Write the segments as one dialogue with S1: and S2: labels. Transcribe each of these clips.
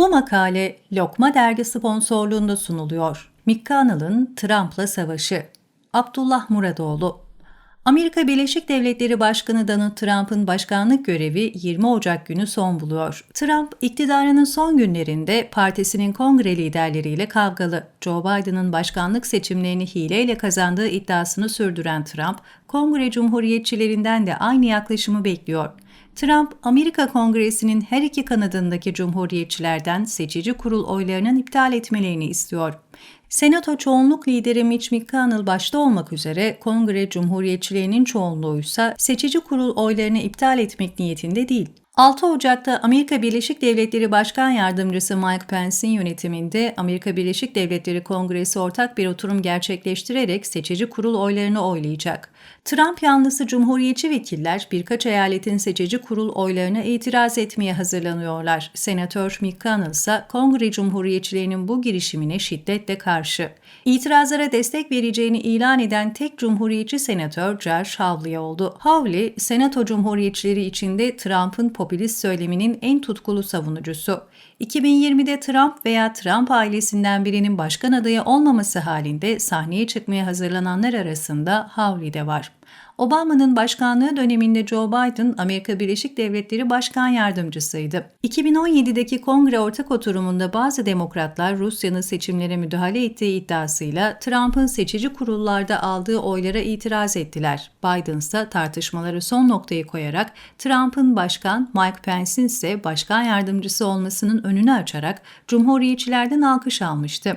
S1: Bu makale Lokma Dergi sponsorluğunda sunuluyor. McConnell'ın Trump'la savaşı. Abdullah Muradoğlu Amerika Birleşik Devletleri Başkanı Donald Trump'ın başkanlık görevi 20 Ocak günü son buluyor. Trump, iktidarının son günlerinde partisinin kongre liderleriyle kavgalı. Joe Biden'ın başkanlık seçimlerini hileyle kazandığı iddiasını sürdüren Trump, kongre cumhuriyetçilerinden de aynı yaklaşımı bekliyor. Trump, Amerika Kongresi'nin her iki kanadındaki cumhuriyetçilerden seçici kurul oylarının iptal etmelerini istiyor. Senato çoğunluk lideri Mitch McConnell başta olmak üzere Kongre Cumhuriyetçilerinin çoğunluğu ise seçici kurul oylarını iptal etmek niyetinde değil. 6 Ocak'ta Amerika Birleşik Devletleri Başkan Yardımcısı Mike Pence'in yönetiminde Amerika Birleşik Devletleri Kongresi ortak bir oturum gerçekleştirerek seçici kurul oylarını oylayacak. Trump yanlısı Cumhuriyetçi vekiller birkaç eyaletin seçici kurul oylarına itiraz etmeye hazırlanıyorlar. Senatör McConnell ise Kongre Cumhuriyetçilerinin bu girişimine şiddetle karşı. İtirazlara destek vereceğini ilan eden tek Cumhuriyetçi senatör Josh Hawley oldu. Hawley, Senato Cumhuriyetçileri içinde Trump'ın popülist söyleminin en tutkulu savunucusu. 2020'de Trump veya Trump ailesinden birinin başkan adayı olmaması halinde sahneye çıkmaya hazırlananlar arasında Hawley de var. Obama'nın başkanlığı döneminde Joe Biden Amerika Birleşik Devletleri Başkan Yardımcısıydı. 2017'deki Kongre ortak oturumunda bazı demokratlar Rusya'nın seçimlere müdahale ettiği iddiasıyla Trump'ın seçici kurullarda aldığı oylara itiraz ettiler. Biden ise tartışmaları son noktayı koyarak Trump'ın başkan, Mike Pence'in ise başkan yardımcısı olmasının önünü açarak Cumhuriyetçilerden alkış almıştı.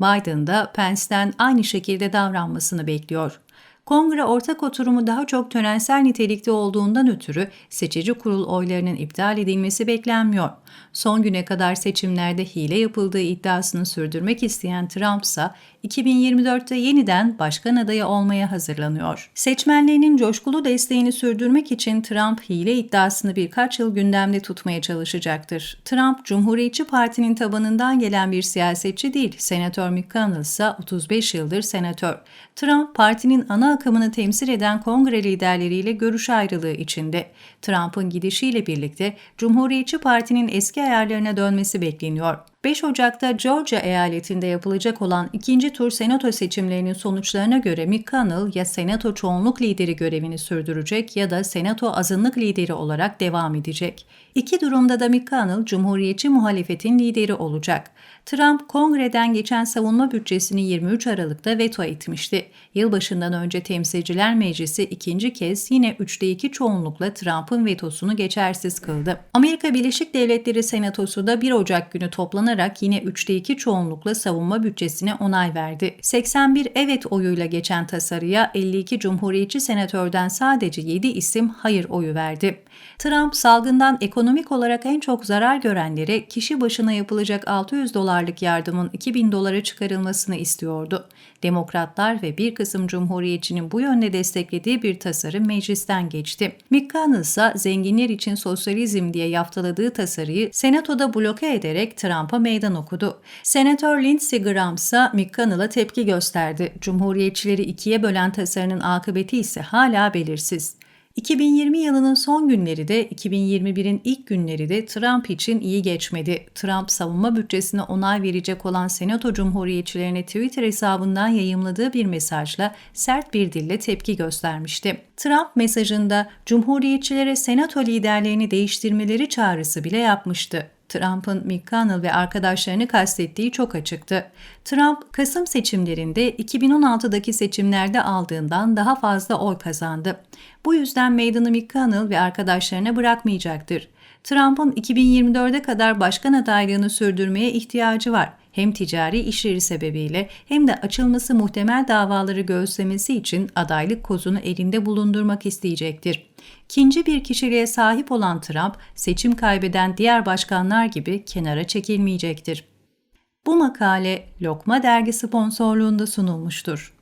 S1: Biden da Pence'den aynı şekilde davranmasını bekliyor. Kongre ortak oturumu daha çok törensel nitelikte olduğundan ötürü seçici kurul oylarının iptal edilmesi beklenmiyor. Son güne kadar seçimlerde hile yapıldığı iddiasını sürdürmek isteyen Trump ise 2024'te yeniden başkan adayı olmaya hazırlanıyor. Seçmenlerinin coşkulu desteğini sürdürmek için Trump hile iddiasını birkaç yıl gündemde tutmaya çalışacaktır. Trump, Cumhuriyetçi Parti'nin tabanından gelen bir siyasetçi değil, Senatör McConnell ise 35 yıldır senatör. Trump, partinin ana akımını temsil eden kongre liderleriyle görüş ayrılığı içinde. Trump'ın gidişiyle birlikte Cumhuriyetçi Parti'nin eski ayarlarına dönmesi bekleniyor. 5 Ocak'ta Georgia eyaletinde yapılacak olan ikinci tur senato seçimlerinin sonuçlarına göre McConnell ya senato çoğunluk lideri görevini sürdürecek ya da senato azınlık lideri olarak devam edecek. İki durumda da McConnell Cumhuriyetçi muhalefetin lideri olacak. Trump, kongreden geçen savunma bütçesini 23 Aralık'ta veto etmişti. Yılbaşından önce Temsilciler Meclisi ikinci kez yine 3'te 2 çoğunlukla Trump'ın vetosunu geçersiz kıldı. Amerika Birleşik Devletleri Senatosu da 1 Ocak günü toplanarak yine 3'te 2 çoğunlukla savunma bütçesine onay verdi. 81 evet oyuyla geçen tasarıya 52 Cumhuriyetçi senatörden sadece 7 isim hayır oyu verdi. Trump salgından ekonomik olarak en çok zarar görenlere kişi başına yapılacak 600 dolarlık yardımın 2000 dolara çıkarılmasını istiyordu. Demokratlar ve bir kısım cumhuriyetçinin bu yönde desteklediği bir tasarı meclisten geçti. McConnell ise zenginler için sosyalizm diye yaftaladığı tasarıyı senatoda bloke ederek Trump'a meydan okudu. Senatör Lindsey Graham ise McConnell'a tepki gösterdi. Cumhuriyetçileri ikiye bölen tasarının akıbeti ise hala belirsiz. 2020 yılının son günleri de 2021'in ilk günleri de Trump için iyi geçmedi. Trump savunma bütçesine onay verecek olan Senato Cumhuriyetçilerine Twitter hesabından yayımladığı bir mesajla sert bir dille tepki göstermişti. Trump mesajında Cumhuriyetçilere Senato liderlerini değiştirmeleri çağrısı bile yapmıştı. Trump'ın McConnell ve arkadaşlarını kastettiği çok açıktı. Trump, Kasım seçimlerinde 2016'daki seçimlerde aldığından daha fazla oy kazandı. Bu yüzden meydanı McConnell ve arkadaşlarına bırakmayacaktır. Trump'ın 2024'e kadar başkan adaylığını sürdürmeye ihtiyacı var. Hem ticari işleri sebebiyle hem de açılması muhtemel davaları göğüslemesi için adaylık kozunu elinde bulundurmak isteyecektir. İkinci bir kişiliğe sahip olan Trump, seçim kaybeden diğer başkanlar gibi kenara çekilmeyecektir. Bu makale Lokma dergi sponsorluğunda sunulmuştur.